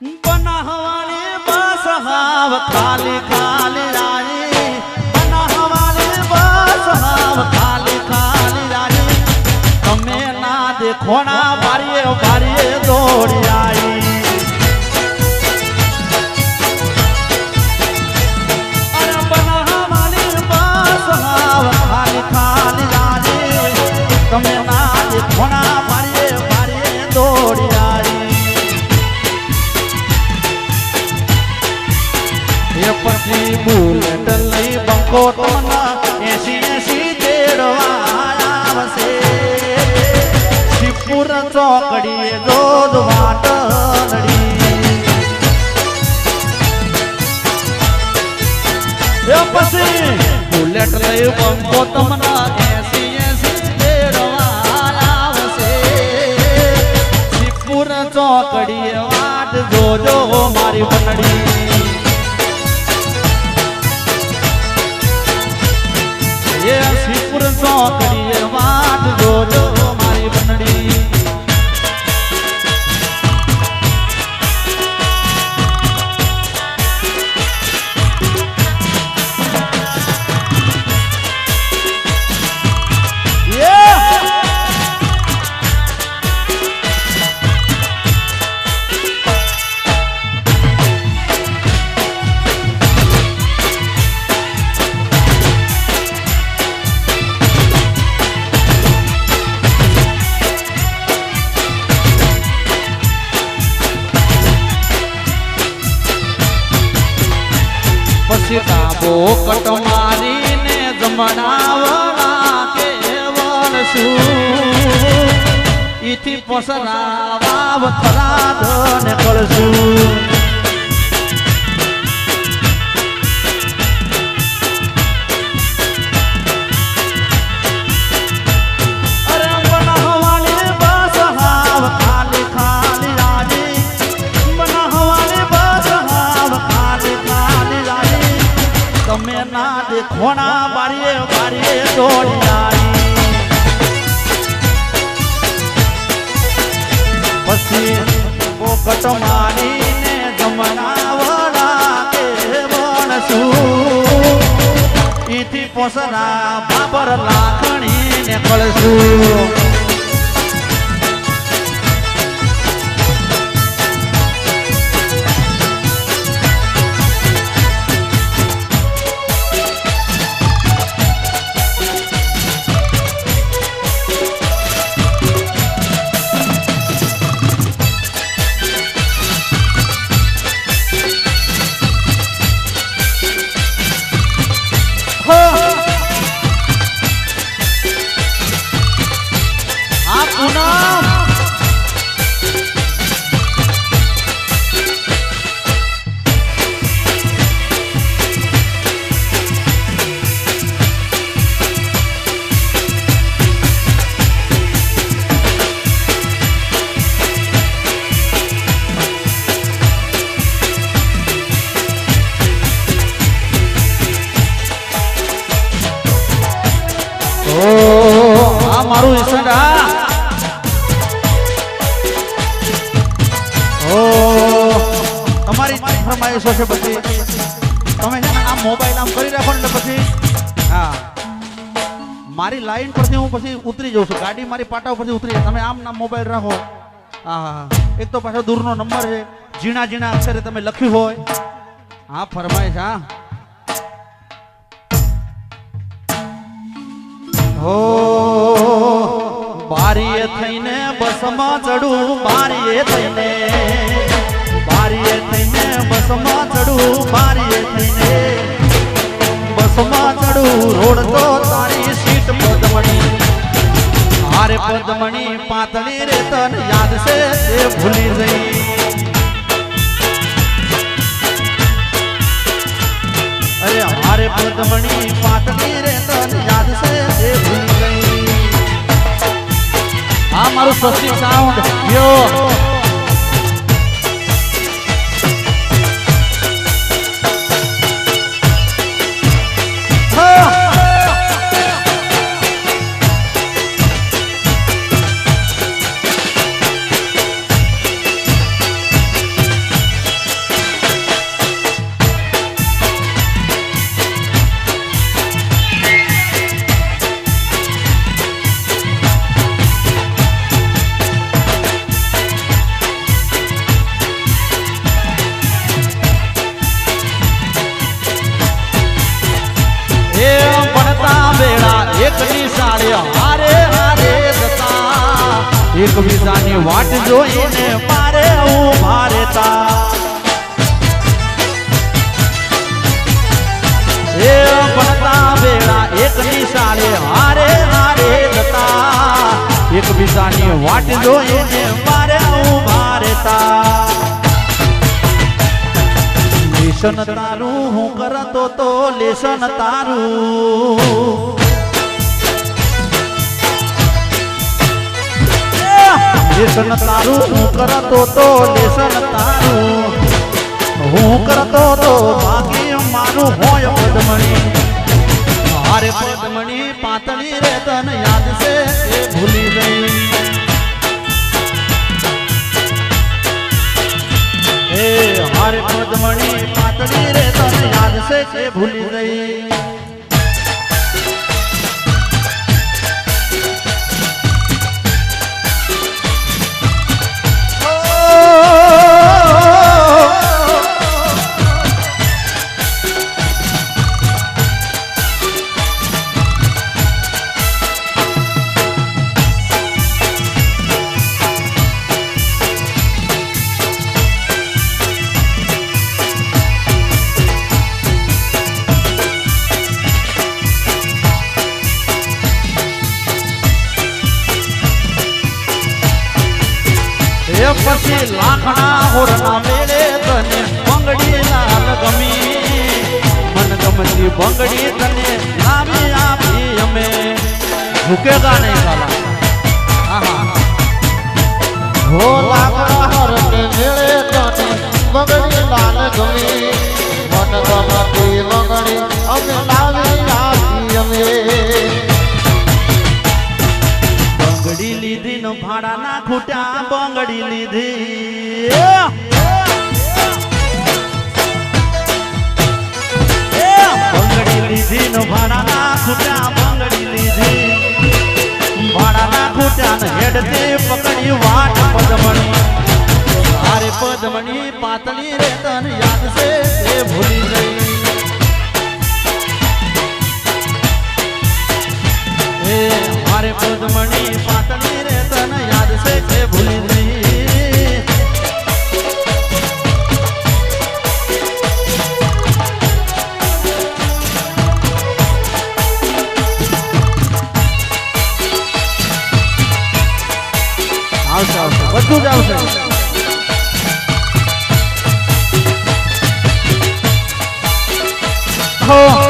બનાહવાળી બસ હાવ ખાલી ખાલી રાણી બનાહવાળી બસ હાવ ખાલી ખાલી રાણી તમે ના દેખોણા બારીએ બારીએ દોડી એસી એસી તેડવા આવશે. શિવપુર ચોકડીએ પછી બુલેટ લઈ બંકો તમને એસી એસી તેડવા આવશે. શિવપુર ચોકડીએ વાટ જોજો મારી વનડી કટ મારીને જમણાવણા કેવળ શું? ઈથી પસરા વાવ થરાદ કળશું પોકટ મારીને જમણાવડા કે વણશું ઈથી પોસરા બાબર લાખણી ને કળશું. મારું ઈસંડ આ ઓ, તમારી ફરમાઈશો છે પછી તમે છે આ મોબાઈલ આમ કરી રાખો ને પછી, હા. મારી લાઈન પરથી હું પછી ઉતરી જાઉં છું. ગાડી મારી પાટા ઉપરથી ઉતરી તમે આમ ના મોબાઈલ રાખો. હા હા હા. એક તો પાછો દૂરનો નંબર છે. ઝીણા ઝીણા અક્ષરે તમે લખ્યું હોય. હા, ફરમાઈશ, હા. હો બારીએ થઈને બસમાં ચડું, બારીએ થઈને. બારીએ થઈને બસમાં ચડું, બારીએ થઈને. બસમાં ચડું, રોડ તો તારી સીટ પદમણી. હારે પદમણી, પાતળી રે તન યાદ છે, તે ભૂલી Master Sound. Yo. એકની સાડે હારે હારે જતા. એકબીજાની વાટ જોઈને મારે ઊભા રહેતા. એ ભણતા વેળા એકની સાડે હારે હારે જતા. એકબીજાની વાટ જોઈને મારે ઊભા રહેતા. તારું હું કરતો તો લેશન તારું. લેશન તારું, હું કરતો તો લેસન તારું. હું કરતો તો બાકી મારું હોય પદમણી. હારે પદમણી પાતળી રે, તને યાદ છે ભૂલી ગઈ. એ હારે પદમણી પાતળી રે, તને યાદ છે ભૂલી લાખના હોરના મેળે તને બંગડી લાલ ગમી મન ગમતી બંગડી તને લાવી આપી અમે. ઝુકેગા નહીં સાલા હો લાખણા હોરને મેળે તને બંગડી લાલ ગમી ખૂટ્યા બંગડી લીધી. બંગડી લીધી ન ભાડાના ખૂટ્યા બંગડી લીધી. ભાડાના ખૂટ્યા ને હેડતી પકડી વાટ પદમણી અરે પદમણી પાતળી રે તન યાદ છે એ ભૂલી ગઈ. મારે પદમણી પાતળી આવશે આવશે. બધું જ આવશે. હો.